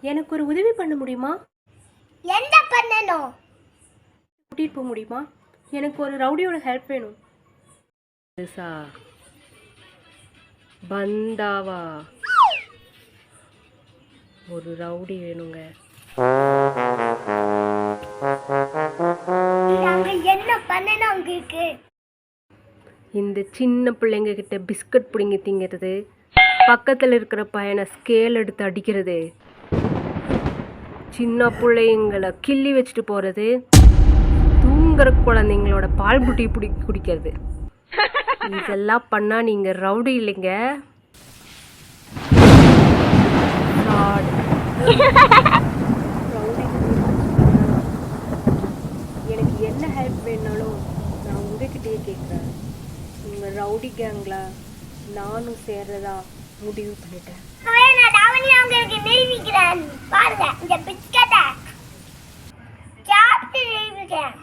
எனக்கு ஒரு உதவி பண்ண முடியுமா? என்ன பண்ணணும் கூட்டிகிட்டு போக முடியுமா? எனக்கு ஒரு ரவுடியோட ஹெல்ப் வேணும். பெருசா? பந்தாவா? ஒரு ரவுடி வேணுங்க. என்ன பண்ணணும் உங்களுக்கு இந்த சின்ன பிள்ளைங்க கிட்ட பிஸ்கட் பிடுங்கி திங்கிறது பக்கத்தில் இருக்கிற பையனை ஸ்கேல் எடுத்து அடிக்கிறது. சின்ன பிள்ளைங்களை கிள்ளி வச்சுட்டு போகிறது தூங்குற குழந்தைங்களோட பால் புட்டி பிடி குடிக்கிறது. இதெல்லாம் பண்ணால் நீங்கள் ரவுடி இல்லைங்க. எனக்கு என்ன ஹெல்ப் வேணாலும் நான் உங்ககிட்டயே கேட்குறேன் உங்கள் ரவுடி கேங்கில் நானும் சேர்றதா முடிவு பண்ணிட்டேன். நிரூபிக்கிறேன் பாருங்க இந்த பிஸ்கட்டை சாப்பிட்டு நிரூபிக்கிறேன்